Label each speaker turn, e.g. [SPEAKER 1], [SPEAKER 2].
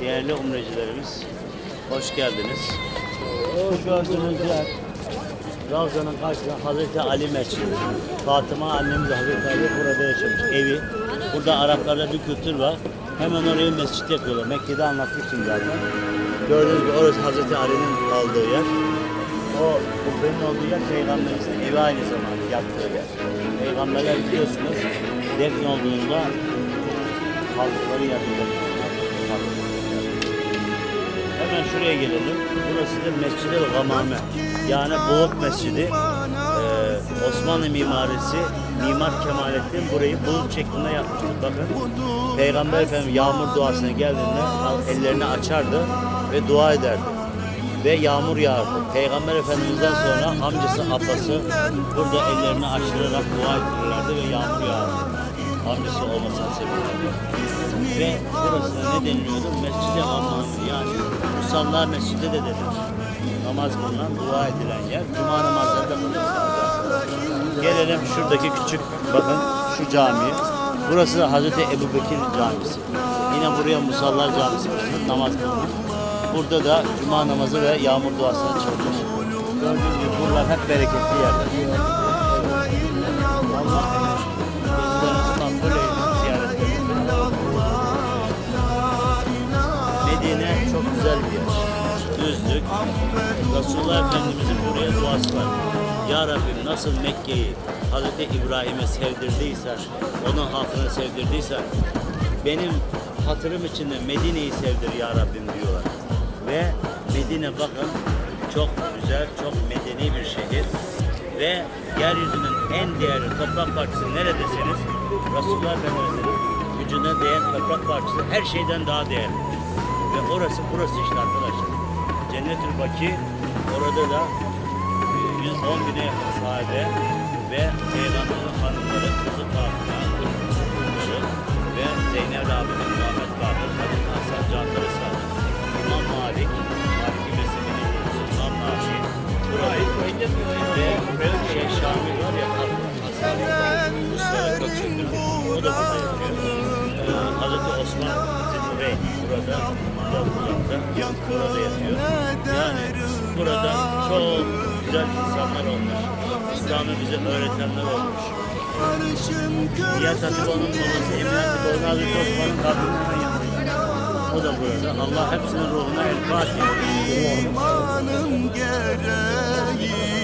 [SPEAKER 1] Değerli umrecilerimiz, hoş geldiniz. Şu gördüğünüz yer, Ravza'nın karşısında Hazreti Ali Mescidi. Fatıma annemiz Hazreti Ali burada yaşamış, evi. Burada Araplarda bir kültür var. Hemen oraya mescit yapıyorlar. Mekke'de anlatmıştım zaten. Gördüğünüz gibi orası Hazreti Ali'nin kaldığı yer. O kubbenin olduğu yer Peygamberimizin evi aynı zamanda yattığı yer. Peygamberler biliyorsunuz defn olduğunda kaldıkları yerde Hemen şuraya gelelim. Burası da Mescid-i Gamame. Yani Bulut Mescidi. Ee, Osmanlı mimarisi Mimar Kemalettin burayı bulut şeklinde yapmıştır. Bakın Peygamber Efendimiz yağmur duasına geldiğinde ellerini açardı ve dua ederdi. Ve yağmur yağardı. Peygamber Efendimiz'den sonra amcası Abbas'ı burada ellerini açtırarak dua ettirirlerdi ve yağmur yağardı. Amcası olmasına sebebiyle. Ve burasına ne deniliyordu? Mescid-i Aman yani Musallar Mescidi de denir. Namaz kılınan, dua edilen yer. Cuma namazları da kılıyorsunuz. Gelelim şuradaki küçük, bakın şu camiye. Burası da Hazreti Ebu Bekir Camisi. Yine buraya Musallar Camisi kılınır, namaz kılınır. Burada da Cuma namazı ve yağmur duasına çıkılır. Gördüğünüz gibi buralar hep bereketli yerler. Çok güzel bir yer. Düzlük. Resulullah Efendimizin buraya duası var. Ya Rabbim nasıl Mekke'yi Hazreti İbrahim'e sevdirdiysen, onun halkını sevdirdiysen, benim hatırım içinde Medine'yi sevdir ya Rabbim diyorlar. Ve Medine bakın çok güzel, çok medeni bir şehir. Ve yeryüzünün en değerli toprak parçası neredesiniz? Resulullah Efendimiz'in gücüne değen toprak parçası her şeyden daha değerli. Ve orası burası işte arkadaşlar. Cennetül Baki orada da e, 110 bine yakın sahabe ve Peygamberin hanımları kızı Fatıma, kızları ve Zeynep abinin Muhammed Bakır, Hazreti Hasan Canları Sadık, İmam Malik, Maliki kurucusu İmam Nafi, burayı ve şey Şamil var ya Hasan. Mustafa Gökçek'in o da burada yapıyor. Ee, Hazreti Osman Zinnurey burada Abdullah'da burada yatıyor. Yani burada çok güzel insanlar olmuş. İslam'ı bize öğretenler olmuş. Nihat Hatipoğlu'nun babası Emin Hatipoğlu Hazreti Osman'ın hemen yanında. O da burada. Allah hepsinin ruhuna el Fatiha.
[SPEAKER 2] İmanın gereği